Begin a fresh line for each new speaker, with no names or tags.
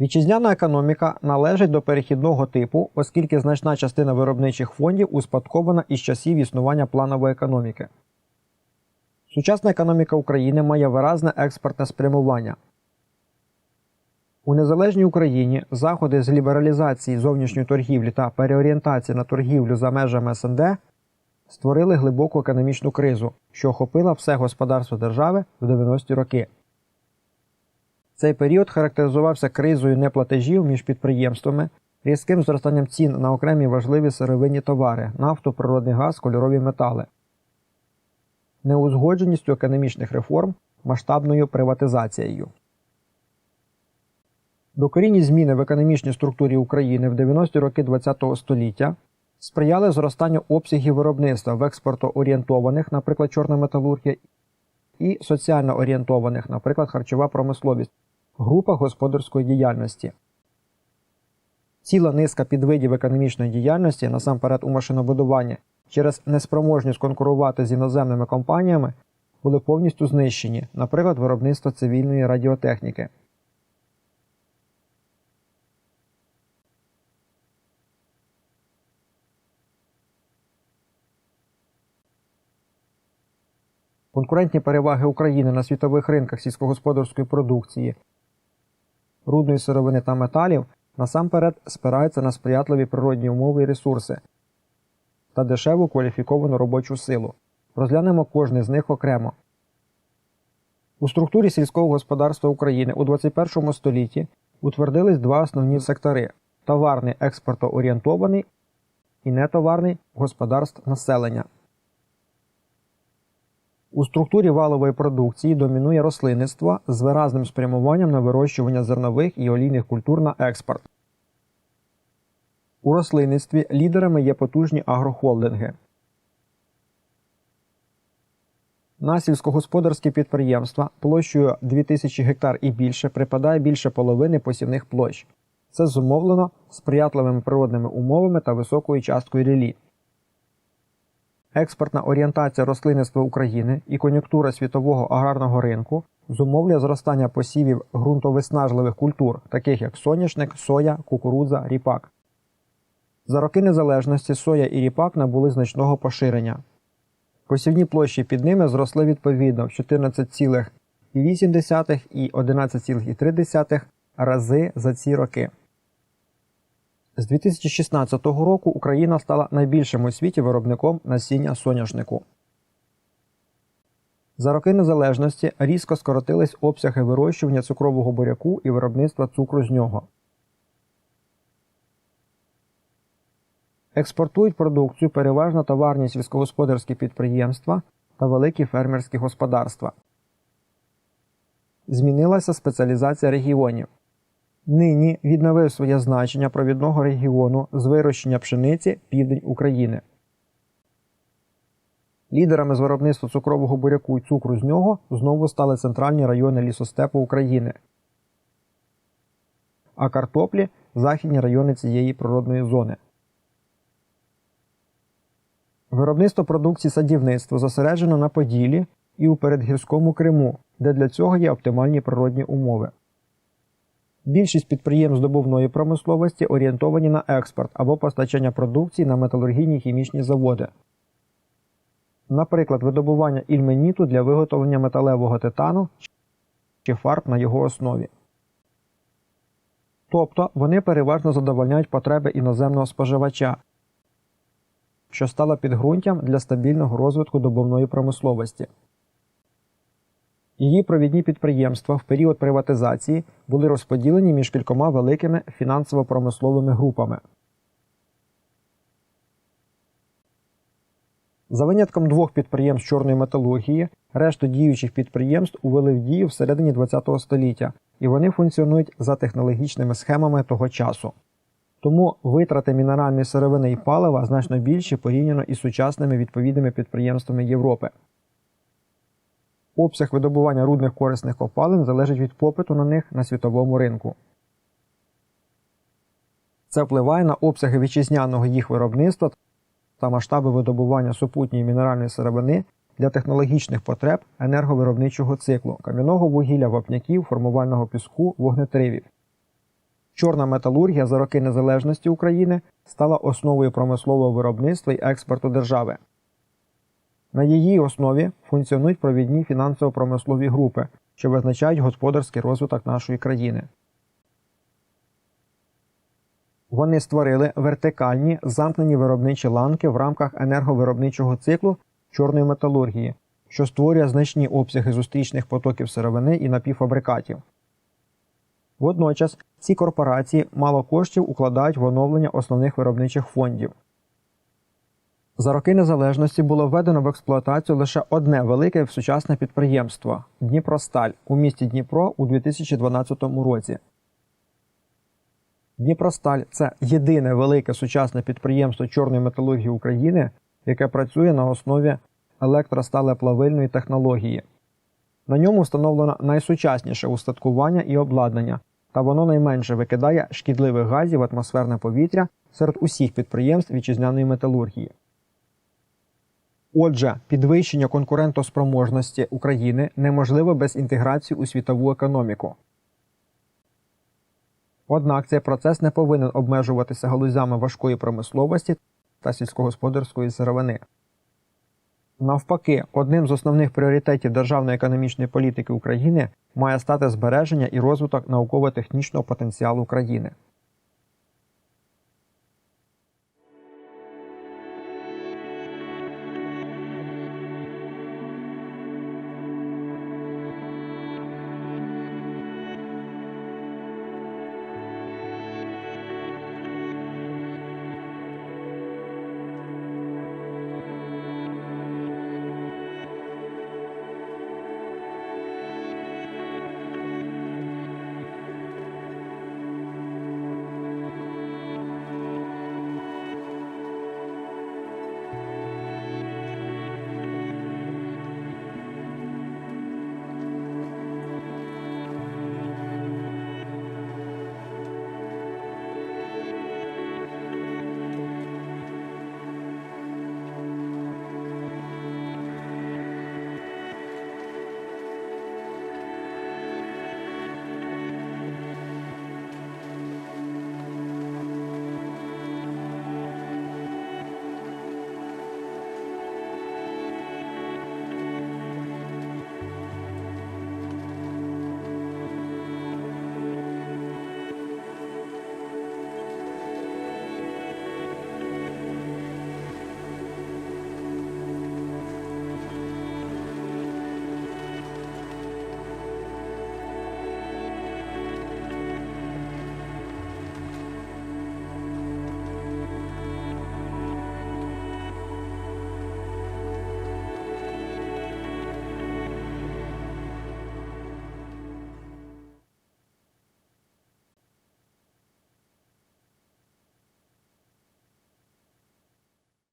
Вітчизняна економіка належить до перехідного типу, оскільки значна частина виробничих фондів успадкована із часів існування планової економіки. Сучасна економіка України має виразне експортне спрямування. У незалежній Україні заходи з лібералізації зовнішньої торгівлі та переорієнтації на торгівлю за межами СНД створили глибоку економічну кризу, що охопила все господарство держави в 90-ті роки. Цей період характеризувався кризою неплатежів між підприємствами, різким зростанням цін на окремі важливі сировинні товари, нафту, природний газ, кольорові метали, неузгодженістю економічних реформ, масштабною приватизацією. Докорінні зміни в економічній структурі України в 90-ті роки ХХ століття сприяли зростанню обсягів виробництва в експортоорієнтованих, наприклад, чорна металургія, і соціально орієнтованих, наприклад, харчова промисловість, групах господарської діяльності. Ціла низка підвидів економічної діяльності, насамперед у машинобудуванні, через неспроможність конкурувати з іноземними компаніями, були повністю знищені, наприклад, виробництво цивільної радіотехніки. Конкурентні переваги України на світових ринках сільськогосподарської продукції, рудної сировини та металів насамперед спираються на сприятливі природні умови і ресурси та дешеву кваліфіковану робочу силу. Розглянемо кожний з них окремо. У структурі сільського господарства України у 21 столітті утвердились два основні сектори товарний експортоорієнтований і нетоварний господарств населення. У структурі валової продукції домінує рослинництво з виразним спрямуванням на вирощування зернових і олійних культур на експорт. У рослинництві лідерами є потужні агрохолдинги. На сільськогосподарські підприємства площею 2000 гектар і більше припадає більше половини посівних площ. Це зумовлено сприятливими природними умовами та високою часткою релі. Експортна орієнтація рослинництва України і кон'юнктура світового аграрного ринку зумовлює зростання посівів ґрунтовиснажливих культур, таких як соняшник, соя, кукурудза, ріпак. За роки незалежності соя і ріпак набули значного поширення. Посівні площі під ними зросли відповідно в 14,8 і 11,3 рази за ці роки. З 2016 року Україна стала найбільшим у світі виробником насіння соняшнику. За роки незалежності різко скоротились обсяги вирощування цукрового буряку і виробництва цукру з нього. Експортують продукцію переважно товарні сільськогосподарські підприємства та великі фермерські господарства. Змінилася спеціалізація регіонів. Нині відновив своє значення провідного регіону з вирощення пшениці південь України. Лідерами з виробництва цукрового буряку і цукру з нього знову стали центральні райони лісостепу України, а картоплі західні райони цієї природної зони. Виробництво продукції садівництва зосереджено на Поділі і у передгірському Криму, де для цього є оптимальні природні умови. Більшість підприємств добувної промисловості орієнтовані на експорт або постачання продукції на металургійні хімічні заводи. Наприклад, видобування ільменіту для виготовлення металевого титану чи фарб на його основі. Тобто вони переважно задовольняють потреби іноземного споживача, що стало підґрунтям для стабільного розвитку добувної промисловості. Її провідні підприємства в період приватизації були розподілені між кількома великими фінансово-промисловими групами. За винятком двох підприємств чорної металургії, решту діючих підприємств увели в дію всередині ХХ століття, і вони функціонують за технологічними схемами того часу. Тому витрати мінеральної сировини і палива значно більші порівняно із сучасними відповідними підприємствами Європи. Обсяг видобування рудних корисних копалин залежить від попиту на них на світовому ринку. Це впливає на обсяги вітчизняного їх виробництва та масштаби видобування супутньої мінеральної сировини для технологічних потреб енерговиробничого циклу, кам'яного вугілля, вапняків, формувального піску, вогнетривів. Чорна металургія за роки незалежності України стала основою промислового виробництва і експорту держави. На її основі функціонують провідні фінансово-промислові групи, що визначають господарський розвиток нашої країни. Вони створили вертикальні замкнені виробничі ланки в рамках енерговиробничого циклу чорної металургії, що створює значні обсяги зустрічних потоків сировини і напівфабрикатів. Водночас ці корпорації мало коштів укладають в оновлення основних виробничих фондів. За роки незалежності було введено в експлуатацію лише одне велике сучасне підприємство Дніпросталь у місті Дніпро у 2012 році. Дніпросталь це єдине велике сучасне підприємство чорної металургії України, яке працює на основі електросталеплавильної технології. На ньому встановлено найсучасніше устаткування і обладнання, та воно найменше викидає шкідливих газів в атмосферне повітря серед усіх підприємств вітчизняної металургії. Отже, підвищення конкурентоспроможності України неможливе без інтеграції у світову економіку. Однак цей процес не повинен обмежуватися галузями важкої промисловості та сільськогосподарської сировини. Навпаки, одним з основних пріоритетів державної економічної політики України має стати збереження і розвиток науково-технічного потенціалу країни.